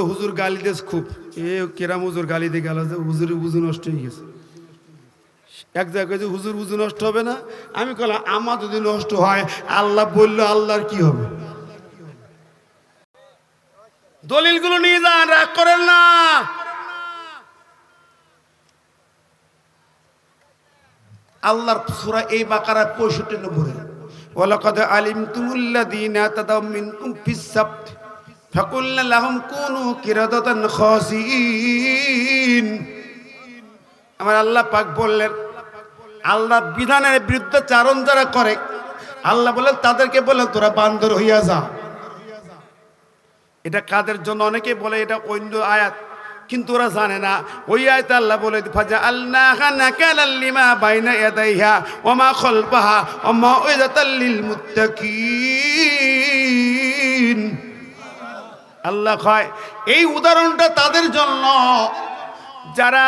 হুজুর গালি দেস খুব। এ কেরাম হুজুর গালি দিয়ে গেল যে হুজুরের বুঝু নষ্ট হয়ে গেছে। এক জায়গায় যে হুজুর বুঝু নষ্ট হবে না? আমি কলাম আমার যদি নষ্ট হয়, আল্লাহ বলল আল্লাহর কি হবে? দলিলগুলো নিয়ে যান, রাগ করেন না। আল্লাহর সূরা এই বাকারার 65 নম্বরে ওয়ালাকাদ আলিমতুমুল্লাযীনা তাদাউ মিনকুম ফিস-সাbt আমার আল্লাহ পাক বললেন, আল্লাহ বিধানের বিরুদ্ধে চারণ যারা করে, আল্লাহ বলেন, তাদেরকে বলেন তোরা বান্দর হইয়া যা। এটা কাদের জন্য? অনেকে বলে এটা অন্য আয়াত, কিন্তু ওরা জানে না। ওই আয়াত আল্লাহ বলে ফাজা মুত্তাকিন। আল্লাহ কয়, এই উদাহরণটা তাদের জন্য। যারা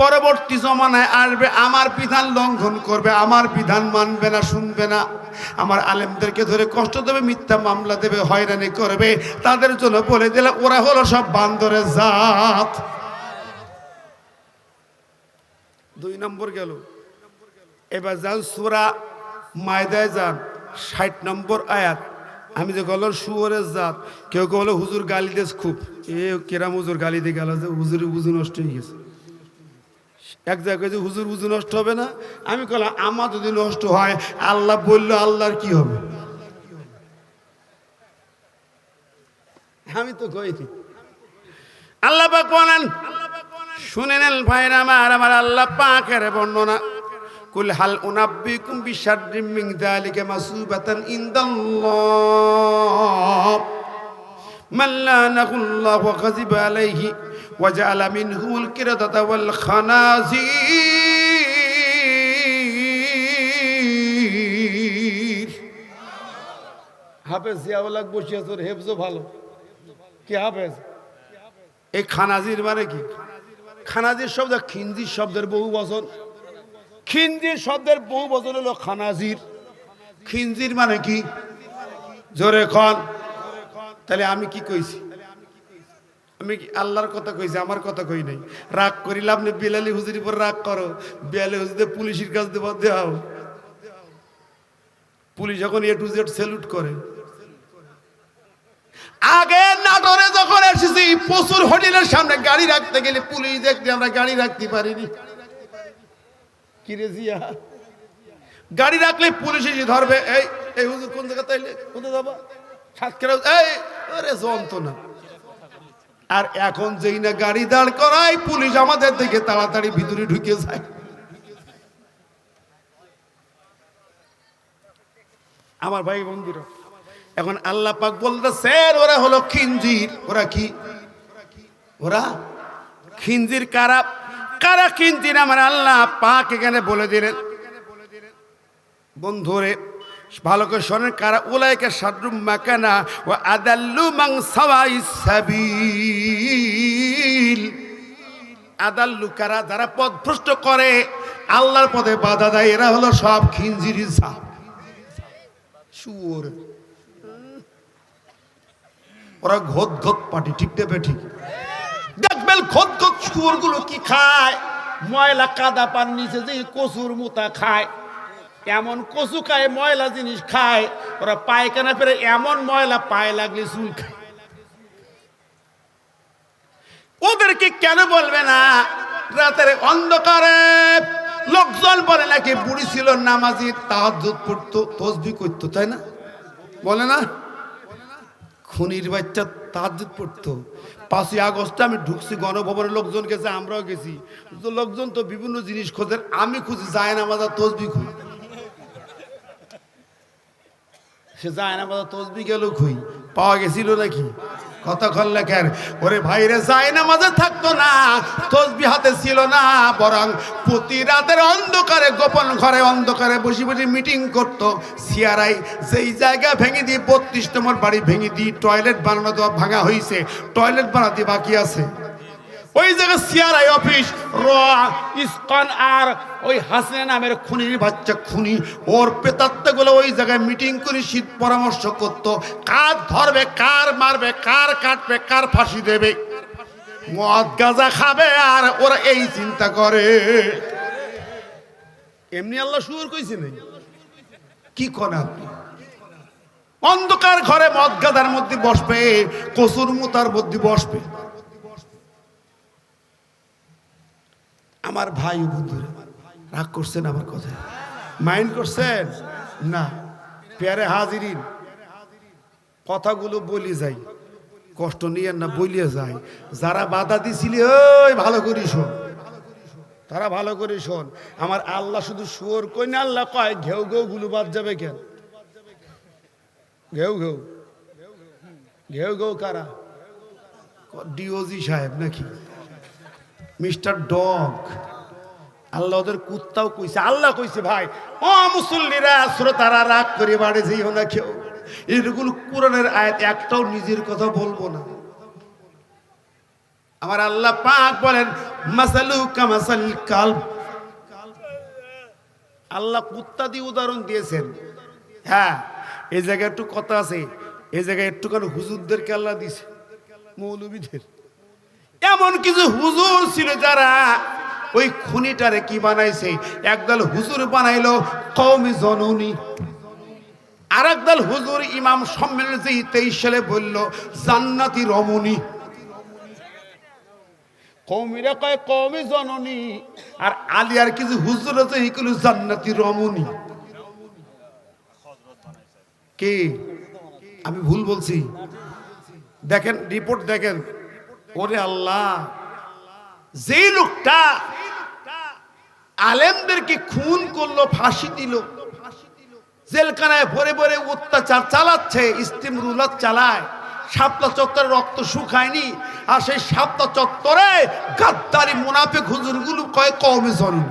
পরবর্তী জমানায় আসবে, আমার বিধান লঙ্ঘন করবে, আমার বিধান মানবে না, শুনবে না। আমার আলেমদেরকে ধরে কষ্ট দেবে, মিথ্যা মামলা দেবে, হয়রানি করবে। তাদের জন্য বলে দিলে ওরা হলো সব বান্দরের জাত। দুই নম্বর গেল। এবার যান সুরা মায়দায় যান, ষাট নম্বর আয়াত। আমি যে গেল শুয়োরের জাত। কেউ কেউ বলে, হুজুর গালি দেস খুব। এ কেরাম হুজুর গালি দিয়ে গেল যে হুজুরের বুঝু নষ্ট হয়ে গেছে। এক জায়গায় যে হুজুর বুঝু নষ্ট হবে না? আমি কলাম আমার যদি নষ্ট হয়, আল্লাহ বলল আল্লাহর কি হবে? আমি তো কইনি আল্লাহ পাক বলেন, শুনে নেন ভাইরা আমার আমার আল্লাহ পাকের বর্ণনা। কুল হাল উনাব্বিকুম বিশাররিম মিন যালিকা মাসুবাতান ইনদাল্লাহ। মান লানাহু আল্লাহ ওয়া গাযিবা আলাইহি ওয়া জাআলা মিনহুল কিরাদাতা ওয়াল খানাজির। হাফেজ জিয়াউলাক বসিয়া তোর হেফজও ভালো। কি হাফেজ? এই খানাজির মানে কি? খানাজির শব্দ খিনজির শব্দের বহু বচন। খিনজির শব্দের বহু বছর হলো খানাজির। খিনজির মানে কি? জোরে খন তাহলে আমি কি কইছি? আমি আল্লাহর কথা কইছি, আমার কথা কই নাই? রাগ করিলে আপনি বিলালি হুজুরির পর রাগ করো। বিলালি হুজুরে পুলিশের কাছ দেওয়াও পুলিশ যখন এ টু জেড স্যালুট করে। আগে নাটোরে যখন এসেছি, প্রচুর হোটেলের সামনে গাড়ি রাখতে গেলে পুলিশ দেখতে আমরা গাড়ি রাখতে পারিনি। কিরে জিয়া গাড়ি রাখলে পুলিশ এসে ধরবে। এই এই হুজুর কোন জায়গা তাইলে কোথায় যাবা? সাতক্ষীরা এই, আরে যন্ত্রণা। আর এখন যেই না গাড়ি দাঁড় করায়, পুলিশ আমাদের থেকে তাড়াতাড়ি ভিতরে ঢুকে যায়। আমার ভাই বন্ধুরা, এখন আল্লাহ পাক স্যার ওরা হলো খিঞ্জির ওরা কি? ওরা? খিঞ্জির কারা? কারা খিঞ্জির আমার আল্লাহ? পাক এখানে বলে দিলেন। বন্ধুরে, ভালো করে শোনেন, কারা উলাইকে সাদরুম মাকানা ও আদাল্লু মাং সাওয়াই সাবিল। আদাল্লু কারা? যারা পথভ্রষ্ট করে, আল্লাহর পথে বাধা দেয়, এরা হলো সব খিঞ্জিরি সাপ শুয়োর। ওরা ঘোদ ঘোদ পাটি ঠিক দেবে ঠিক? দেখবেন খোদ খোদ শুয়োরগুলো কি খায়? ময়লা কাদা পান নিচে যে কচুর মুতা খায়। এমন কচু খায়, ময়লা জিনিস খায়। ওরা পায়খানা ফেরে এমন ময়লা পায়ে লাগলে চুল খায়। ওদেরকে কেন বলবে না? রাতের অন্ধকারে লোকজন বলে নাকি বুড়ি ছিল নামাজি তাহাজুদ পড়তো, তসবি করতো, তাই না? বলে না? খুনির বাচ্চা তাহাজুদ পড়তো। পাঁচই আগস্টে আমি ঢুকছি, গণভবনের লোকজন গেছে, আমরাও গেছি। লোকজন তো বিভিন্ন জিনিস খোঁজেন আমি খুঁজি, যায় না আমাদের তসবি খুঁজি। সে যায় না আমাদের তসবি গেল খুঁই পাওয়া গেছিল নাকি? কতক্ষণ লেখেন, ওরে ভাইরে যায় না মাঝে থাকতো না তসবি হাতে ছিল না, বরং প্রতি রাতের অন্ধকারে, গোপন ঘরে অন্ধকারে বসে বসে মিটিং করত। সিয়ারাই সেই জায়গা ভেঙে দিয়ে বত্রিশ নম্বর বাড়ি ভেঙে দিয়ে টয়লেট বানানো দেওয়া ভাঙা হয়েছে টয়লেট বানাতে বাকি আছে। ওই জায়গায় সিআরআই অফিস র ইস্কন আর ওই হাসিনা নামের খুনির বাচ্চা খুনি, ওর পেতাত্তাগুলো ওই জায়গায় মিটিং করে শীত পরামর্শ করত। কার ধরবে, কার মারবে, কার কাটবে, কার ফাঁসি দেবে? মদ, গাজা খাবে আর ওরা এই চিন্তা করে। এমনি আল্লাহ সুর কইছে নেই। কি করেন আপনি? অন্ধকার ঘরে মদ গাদার মধ্যে বসবে কসুর মুতার মধ্যে বসবে। আমার ভাই বন্ধুরা, রাগ করছেন আমার কথা। মাইন্ড করছেন? না। পেয়ারে হাজিরিন। কথাগুলো বলি যাই। কষ্ট নিয়ে না, বলিয়ে যাই। যারা বাধা দিছিলি ওই ভালো করি শোন। তারা ভালো করে শোন। আমার আল্লাহ শুধু সুর কই না আল্লাহ কয়, ঘেউ ঘেউ গুলো বাদ যাবে কেন? ঘেউ ঘেউ। ঘেউ ঘেউ কারা? ডিওজি সাহেব নাকি? Mister dog. আল্লাহ ওদের কুত্তাও কইছে, আল্লাহ কইছে ভাই, ও মুসল্লিরা, শ্রোতারা রাগ করে বাড়ি যেও না কেউ। এগুলো কোরআনের আয়াত, একটাও নিজের কথা বলব না। আমার আল্লাহ পাক বলেন মাসালু কামাসাল কাল আল্লাহ কুত্তা দিয়ে উদাহরণ দিয়েছেন। হ্যাঁ এই জায়গায় একটু কথা আছে এই জায়গায় একটুখানি হুজুরদেরকে আল্লাহ দিছে, মৌলবীদের। এমন কিছু হুজুর ছিল যারা ওই খুনিটারে কি বানাইছে? একদল হুজুর বানাইলো কৌমি জননী। আর একদল হুজুর ইমাম সম্মেলন যে তেইশ সালে বলল, জান্নাতি রমণী। কৌমিরা কয় কৌমি জননী। আর আলিয়ার কিছু হুজুর আছে এইগুলো জান্নাতি রমণী। কে? আমি ভুল বলছি। দেখেন রিপোর্ট দেখেন। ওরে আল্লাহ, যেই লোকটা আলেমদেরকে খুন করল, ফাঁসি দিল, জেলখানায় ভরে ভরে অত্যাচার চালাচ্ছে স্টিম রুলার চালায় সাপলা চত্বরে রক্ত শুকায়নি, আর সেই সাপলা চত্বরে গাদ্দারি মুনাফিক হুজুরগুলো কয় কমে জন্ম।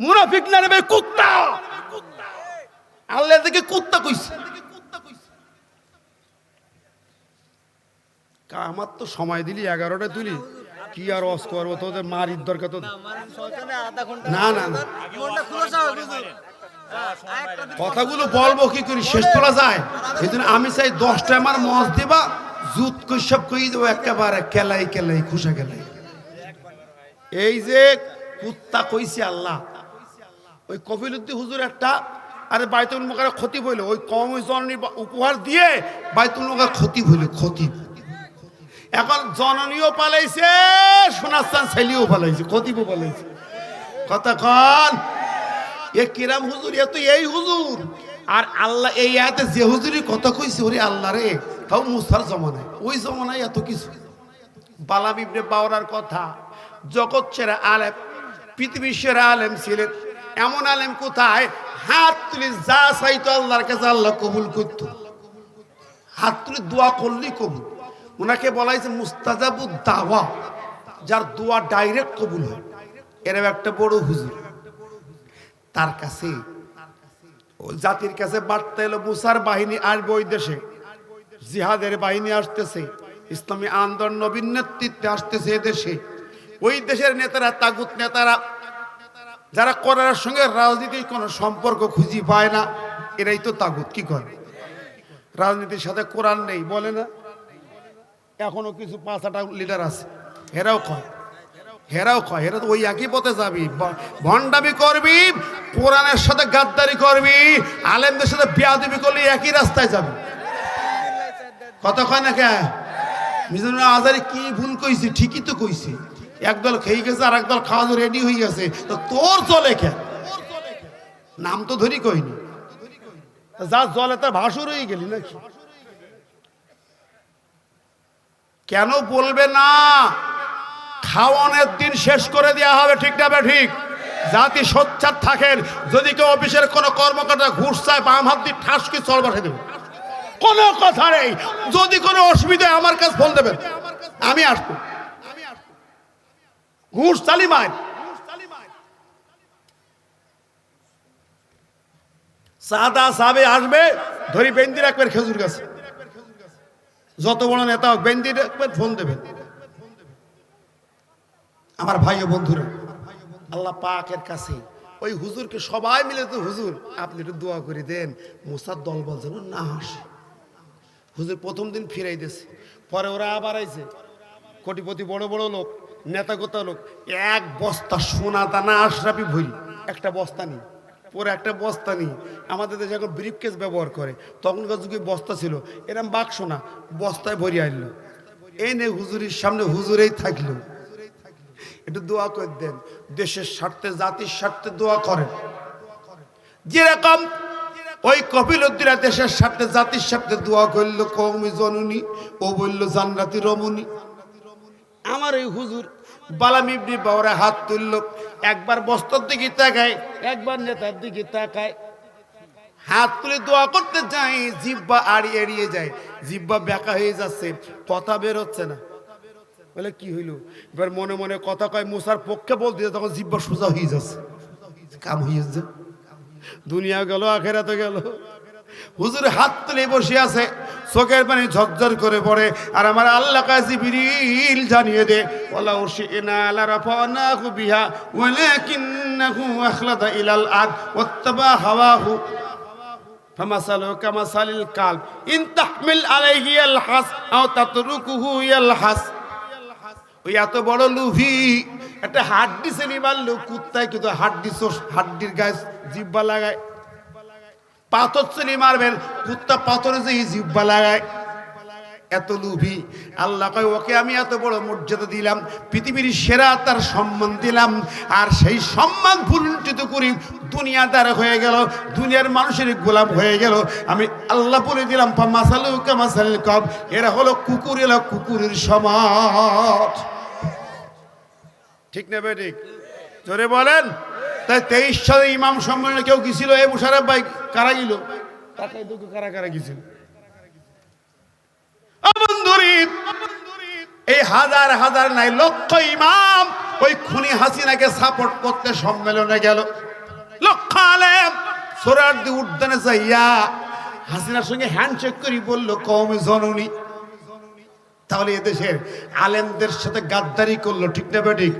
মুনাফিক না কুত্তা! আল্লাহ থেকে কুত্তা কইছে কা আমার তো সময় দিলি এগারোটা তুলি। কি আর অস করব, তোদের মারির দরকার তো না না না। কথাগুলো বলব কি করি, শেষ তোলা যায়। এই আমি চাই দশটা আমার মজ দেবা, জুত কই সব কই দেবো, একেবারে কেলাই কেলাই, খুশা কেলাই। এই যে কুত্তা কইছে আল্লাহ। ওই কফিলুদ্দিন হুজুর একটা, আরে বাইতুল মুখার ক্ষতি হইল, ওই কম জননী উপহার দিয়ে বাইতুল মুখার ক্ষতি হইল ক্ষতি এখন জননীও পালাইছে, সোনাস্তান ছেলেও পালাইছে, খতিবও পালাইছে। কন, এ কিরাম হুজুর, এ তো এই হুজুর। আর আল্লাহ এই আয়াতে যে হুজুরি কথা কইছে, ওরে আল্লাহ রে, তাও মুসার জমানায়, ওই জমানায় এত কিছু। বালাম ইবনে বাওরার কথা, জগৎ সেরা আলেম, পৃথিবীর সেরা আলেম ছিলেন, এমন আলেম কোথায়? হাত তুলে যা চাইতো আল্লাহর কাছে আল্লাহ কবুল করত। হাত তুলে দোয়া করলেই কবুল। ওনাকে বলা হয়েছে মুস্তাজাবুদ দাওয়া, যার দোয়া ডাইরেক্ট কবুল হয়। এরকম একটা বড় হুজুর। তার কাছে জাতির কাছে বার্তা এলো, মুসার বাহিনী আসবে ওই দেশে। জিহাদের বাহিনী আসতেছে, ইসলামী আন্দোলন নবীন নেতৃত্বে আসতেছে দেশে। ওই দেশের নেতারা, তাগুত নেতারা, যারা করার সঙ্গে রাজনীতির কোনো সম্পর্ক খুঁজি পায় না, এরাই তো তাগুত, কি করে রাজনীতির সাথে কোরআন নেই, বলে না? এখনও কিছু পাঁচটা লিডার আছে। হেরাও কয় হেরাও কয় হেরা তো ওই একই পথে যাবি। ভণ্ডামি করবি কোরআনের সাথে গাদ্দারি করবি, আলেমদের সাথে বিয়াদবি করলে একই রাস্তায় যাবি। কথা কয় না কে? মিজানুর আজারি কি ভুল কইছি? ঠিকই তো কইছে। একদল খেয়ে গেছে আর একদল খাওয়া রেডি হয়ে গেছে। তো তোর চলে কে? নাম তো ধরি কইনি। যা জলে তার ভাসুর হয়ে গেলি নাকি? কেন বলবে না? খাওয়ানোর দিন শেষ করে দেওয়া হবে, ঠিক না ঠিক জাতি সোচ্চার থাকেন, যদি কেউ অফিসের কোনো কর্মকর্তা ঘুষ চায়, বাম হাত দিয়ে ঠাসকে চল বসে দেবে। কোনো কথা নেই। যদি কোনো অসুবিধা আমার কাছে ফোন দেবেন। আমি আসব। ঘুষ চালি মার সাদা সাবে আসবে, ধরি বেন্দি রাখবেন খেজুর গাছে। যত বড় নেতা হোক, বেন্দি রাখবেন ফোন দেবেন। আমার ভাই ও বন্ধুরা, আল্লাহ পাকের কাছে ওই হুজুরকে সবাই মিলে তো হুজুর, আপনি একটু দোয়া করে দেন। মুসার দল যেন না আসে। হুজুর প্রথম দিন ফিরাই দিয়েছে। পরে ওরা আবার আইছে। কোটিপতি বড় বড় লোক নেতা গোতা লোক, এক বস্তা সোনা দানা আশরাফি ভরি, একটা বস্তা নেই পরে একটা বস্তা নেই। আমাদের দেশে এখন ব্রিফ কেস ব্যবহার করে। তখনকার যুগে বস্তা ছিল। এরম বাক্স না, বস্তায় ভরি আনলো এনে হুজুরির সামনে হুজুরেই থাকল। একটু দোয়া করে দেন। দেশের স্বার্থে, জাতির স্বার্থে দোয়া করেন। যেরকম ওই কপিলদ্দিরা দেশের স্বার্থে, জাতির স্বার্থে দোয়া করল কৌমি জননী ও বলল জান্নাতি রমণী। আমার এই হুজুর বালাম ইবনি বাবরা হাত তুলল। একবার বস্তর দিকে তাকায় একবার নেতার দিকে তাকায়। হাত তুলে দোয়া করতে যাই জিব্বা আড়ি এড়িয়ে যায় জিব্বা ব্যাকা হয়ে যাচ্ছে কথা বের হচ্ছে না। বলে কি হইল? এবার মনে মনে কথা কয় মুসার পক্ষে বলতে যায়, তখন জিব্বা সোজা হয়ে যাচ্ছে কাম হয়ে যাচ্ছে। দুনিয়া গেল আখেরাতে গেল। হুজুর হাত তুলে বসে আছে। চোখের পানি ঝরঝর করে পড়ে আর আমার আল্লাহ কাজী বিরিল জানিয়ে দে ওলা উশি ইনা আলা রাফানাহু বিহা ওয়ালাকিন্নাহু আখলাদা ইলাল আদ ওয়াত্তাবা হাওয়াহু فمثله كمثل الكلب إن تحمل عليه يلحس أو تتركه يلحس ওই এত বড় লুভি একটা হাড্ডি শ্রেণী মারলো কুত্তায় কিন্তু হাড্ডি চোষ- হাড্ডির গায়ে জিব্বা লাগায় পাথর শ্রেণি মারবেন, কুত্তা পাথরে যে জিব্বা লাগায়। এত লুভি। আল্লাহ কয়, ওকে আমি এত বড় মর্যাদা দিলাম, পৃথিবীর সেরা তার সম্মান দিলাম, আর সেই সম্মান ভুলুণ্ঠিত করি দুনিয়াদার হয়ে গেল, দুনিয়ার মানুষের গোলাম হয়ে গেল। আমি আল্লাহ বলে দিলাম মাসালু কামাসাল কম এরা হলো কুকুর, এরা কুকুরের সমাজ। ঠিক না ভাই ঠিক জোরে বলেন। তাই তেইশ সালে ইমাম সম্মেলনে কেউ গেছিল এ মুশারফ ভাই কারা গেল? তাকাই দুঃখ, কারা কারা গেছিল? এই হাজার হাজার নাই, লক্ষ ইমাম ওই খুনি হাসিনাকে সাপোর্ট করতে সম্মেলনে গেল। লক্ষ আলেম সোরারদি উদ্যানে যাইয়া হাসিনার সঙ্গে হ্যান্ডশেক করি বলল কমে জননী তাহলে এদেশের আলেমদের সাথে গাদ্দারি করল, ঠিক না বেঠিক?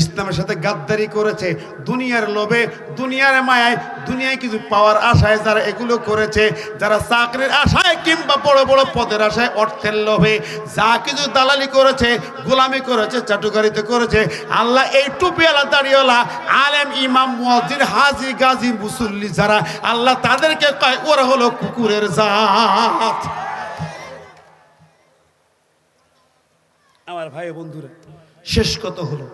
ইসলামের সাথে গাদ্দারি করেছে, দুনিয়ার লোভে, দুনিয়ার মায়ায়, দুনিয়ায় কিছু পাওয়ার আশায় যারা এগুলো করেছে, যারা চাকরির আশায় কিংবা বড় বড় পদের আশায় অর্থের লোভে, যা কিছু দালালি করেছে, গোলামি করেছে, চাটুকারিতে করেছে, আল্লাহ এই টুপিওয়ালা দাঁড়িয়েওয়ালা আলেম, ইমাম মুয়াজ্জির হাজি, গাজী, মুসল্লি যারা, আল্লাহ তাদেরকে কয়, ওরা হলো কুকুরের জাত। আমার ভাই বন্ধুরা, শেষ কত হলো,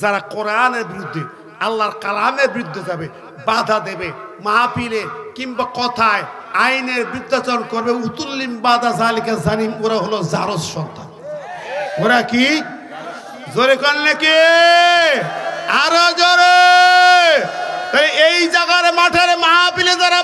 যারা কোরআনের বিরুদ্ধে, আল্লাহর কালামের বিরুদ্ধে যাবে, বাধা দেবে মাহপিলে কিংবা কথায় আইনের বৃদ্ধাচরণ করবে, উতুল্লিম বাধা জালিকা জানিম ওরা হলো জারস সন্তান। ওরা কি? জোরে কর নাকি? আরও জোরে! এই জায়গার মাঠের মাহপিলে যারা